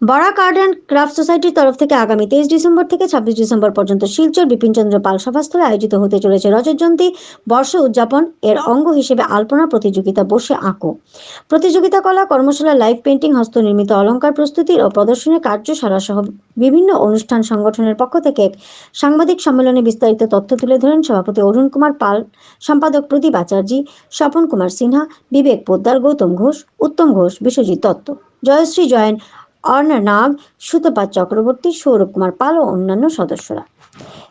Barak art and craft সোসাইটির তরফ থেকে আগামী তেইশ ডিসেম্বর থেকে ছাব্বিশ ডিসেম্বর পর্যন্ত শিলচর বিপিনচন্দ্র পাল সভাস্থলে আয়োজিত হতে চলেছে রজত জয়ন্তী বর্ষ উদযাপন। এর অঙ্গ হিসেবে আলপনা প্রতিযোগিতা বসে আঁকো। প্রতিযোগিতা কলা, কর্মশালা, লাইভ পেন্টিং হস্তনির্মিত অলংকার প্রস্তুতির ও প্রদর্শনের কার্যশালা সহ বিভিন্ন অনুষ্ঠান সংগঠনের পক্ষ থেকে এক সাংবাদিক সম্মেলনে বিস্তারিত তথ্য তুলে ধরেন সভাপতি অরুণ কুমার পাল, সম্পাদক প্রদীপ আচার্যী, স্বপন কুমার সিনহা, বিবেক পোদ্দার, গৌতম ঘোষ, উত্তম ঘোষ, বিশ্বজিৎ দত্ত। জয়শ্রী জয়েন অর্ণা নাগ সুতপাত চক্রবর্তী, সৌরভ কুমার পাল ও অন্যান্য সদস্যরা।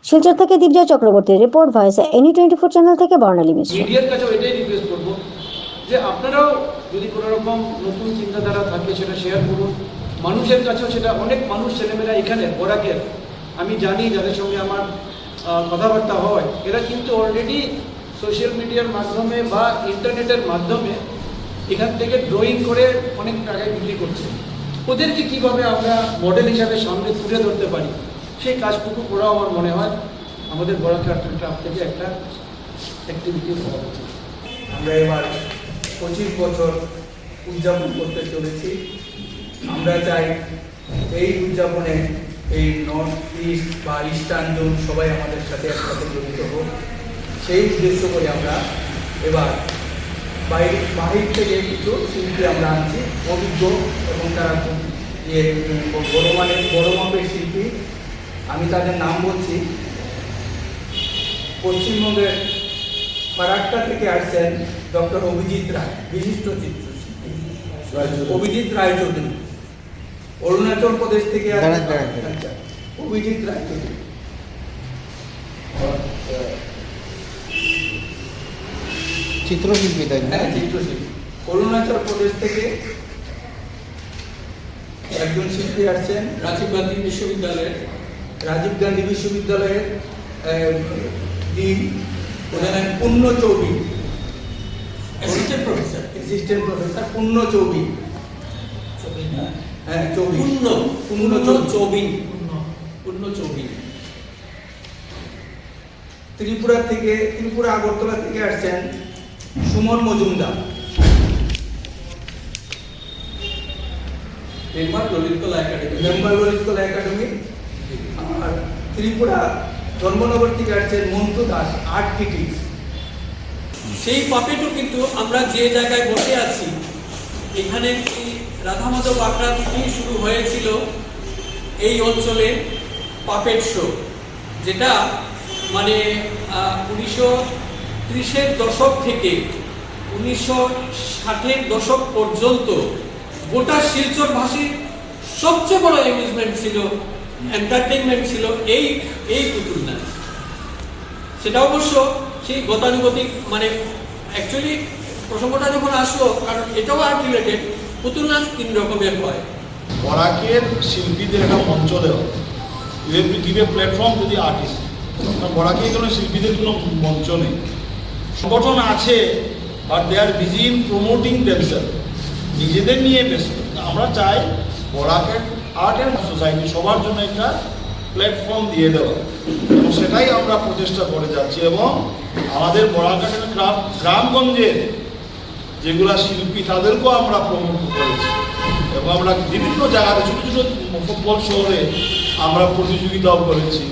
শিলচর থেকে দীপজয় চক্রবর্তীর report voice any twenty four channel থেকে বর্ণালী মিশ্র। মিডিয়ার কাছেও এটাই রিকোয়েস্ট করব যে আপনারাও যদি কোনো রকম নতুন চিন্তাধারা থাকে সেটা শেয়ার করুন। মানুষের কাছেও সেটা, অনেক মানুষ ছেলেমেয়েরা এখানে, বরাকের। আমি জানি যাদের সঙ্গে আমার কথাবার্তা হয়, এরা কিন্তু অলরেডি সোশ্যাল মিডিয়ার মাধ্যমে বা ইন্টারনেটের মাধ্যমে এখান থেকে ড্রয়িং করে অনেক টাকায় বিক্রি করছে। ওদেরকে কীভাবে আমরা মডেল হিসাবে সামনে তুলে ধরতে পারি? সেই কাজটুকু করাও আমার মনে হয় আমাদের বরাকের ক্রাফট থেকে একটা অ্যাক্টিভিটি হওয়া উচিত। আমরা এবার পঁচিশ বছর উদযাপন করতে চলেছি। আমরা চাই এই উদযাপনে এই নর্থ ইস্ট বা ইস্টার্ন জোন সবাই আমাদের সাথে একসাথে জড়িত হোক। সেই উদ্দেশ্য করে আমরা এবার বাইরে বাহির থেকে কিছু শিল্পী আমরা আনছি অভিজ্ঞ এবং তারা ইয়ে বড় মানের বড় মাপের শিল্পী আমি তাদের নাম বলছি। পশ্চিমবঙ্গের ফারাক্কা থেকে আসছেন ডক্টর অভিজিৎ রায় বিশিষ্ট চিত্রশিল্পী। অভিজিৎ রায়চৌধুরী। অরুণাচল প্রদেশ থেকে আসছেন- দাঁড়ান, দাঁড়ান, চিত্রশিল্পী তাই হ্যাঁ চিত্রশিল্পী। অরুণাচল প্রদেশ থেকে একজন শিল্পী আসছেন রাজীব গান্ধী বিশ্ববিদ্যালয়ের রাজীব গান্ধী বিশ্ববিদ্যালয়ের ডিন ওখানে Purna Choubey assistant professor assistant professor Purna Choubey হ্যাঁ চৌবি পূর্ণ পূর্ণ পূর্ণ চৌবি পূর্ণ। চৌবিন ত্রিপুরা থেকে ত্রিপুরা আগরতলা থেকে আসছেন সুমন মজুমদার। মেম্বার ললিত কলা একাডেমি। মেম্বার ললিত কলা একাডেমি। আর ত্রিপুরা ধর্মনগর থেকে আসছেন মন্টু দাস আর্ট ক্রিটিক্স সেই পাপেটও কিন্তু আমরা যে জায়গায় বসে আছি এখানে রাধা মাধব আখড়া থেকেই শুরু হয়েছিল এই অঞ্চলে পাপেট শো যেটা মানে উনিশশো ত্রিশের দশক থেকে উনিশশো ষাটের দশক পর্যন্ত গোটা শিলচরভাষীর সবচেয়ে বড় অ্যামিউজমেন্ট ছিল এন্টারটেনমেন্ট ছিল এই এই পুতুল নাচ সেটা অবশ্য সেই গতানুগতিক মানে অ্যাকচুয়ালি প্রসঙ্গটা যখন আসলো, কারণ এটাও আর্ট রিলেটেড পুতুল নাচ তিন রকমের হয়। বরাকের শিল্পীদের একটা মঞ্চ দেওয়া। Give a platform to the artist বরাকে কোনো শিল্পীদের কোনো মঞ্চ নেই। সংগঠন আছে but they are busy in promoting themselves নিজেদের নিয়ে ব্যস্ত। আমরা চাই বরাকের আর্ট অ্যান্ড সোসাইটি সবার জন্য একটা প্ল্যাটফর্ম দিয়ে দেওয়া। এবং সেটাই আমরা প্রচেষ্টা করে যাচ্ছি এবং আমাদের বরাকাট গ্রাম গ্রামগঞ্জের যেগুলা শিল্পী, তাদেরকেও আমরা প্রমোট করেছি। এবং আমরা বিভিন্ন জায়গাতে, ছোটো ছোটো ফুটবল শহরে আমরা প্রতিযোগিতাও করেছি।